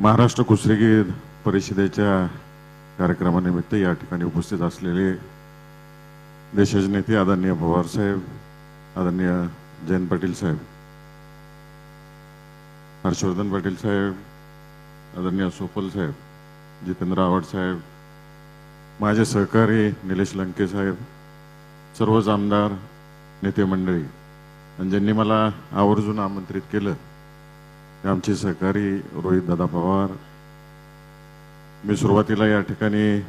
महाराष्ट्र कुस्तीगीर परिषदेच्या कार्यक्रमानिमित्त या ठिकाणी उपस्थित असलेले देशाचे नेते आदरणीय पवार साहेब आदरणीय जयंत पाटील साहेब हर्षवर्धन पाटील साहेब आदरणीय सोपल साहेब जितेंद्र आव्हाड साहेब माझे सहकारी निलेश लंके साहेब सर्वच आमदार नेते मंडळी आणि ज्यांनी मला आवर्जून आमंत्रित केलं आमचे सहकारी रोहित दादा पवार. मी सुरुवातीला या ठिकाणी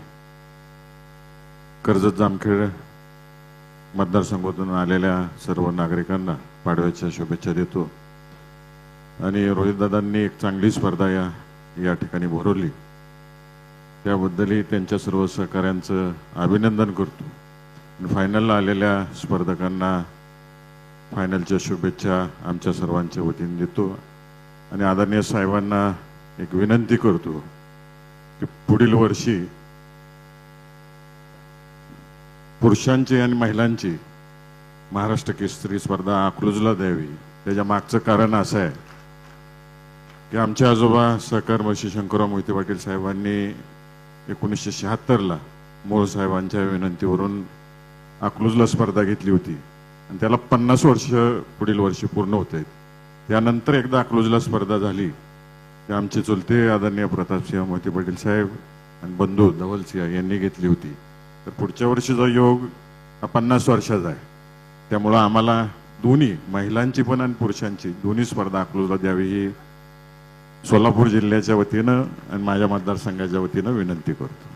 कर्जत जामखेड मतदारसंघातून आलेल्या सर्व नागरिकांना पाडव्याच्या शुभेच्छा देतो. आणि रोहितदादांनी एक चांगली स्पर्धा या या ठिकाणी भरवली. त्याबद्दलही त्यांच्या सर्व सहकाऱ्यांचं अभिनंदन करतो. फायनलला आलेल्या स्पर्धकांना फायनलच्या शुभेच्छा आमच्या सर्वांच्या वतीने देतो. आणि आदरणीय साहेबांना एक विनंती करतो की पुढील वर्षी पुरुषांची आणि महिलांची महाराष्ट्र केसरी स्पर्धा अकलूजला द्यावी. त्याच्या मागचं कारण असं आहे की आमचे आजोबा सहकार महर्षी शंकरराव मोहिते पाटील साहेबांनी एकोणीसशे शहात्तरला मोळ साहेबांच्या विनंतीवरून अकलूजला स्पर्धा घेतली होती. आणि त्याला पन्नास वर्ष पुढील वर्षी पूर्ण होत आहेत. त्यानंतर एकदा अकलूजला स्पर्धा झाली. ते आमचे चुलते आदरणीय प्रतापसिंह मोहिते पाटील साहेब आणि बंधू धवलसिंह यांनी घेतली होती. तर पुढच्या वर्षीचा योग हा पन्नास वर्षाचा आहे. त्यामुळं आम्हाला दोन्ही महिलांची पण आणि पुरुषांची दोन्ही स्पर्धा अकलूजला द्यावी ही सोलापूर जिल्ह्याच्या वतीनं आणि माझ्या मतदारसंघाच्या वतीनं विनंती करतो.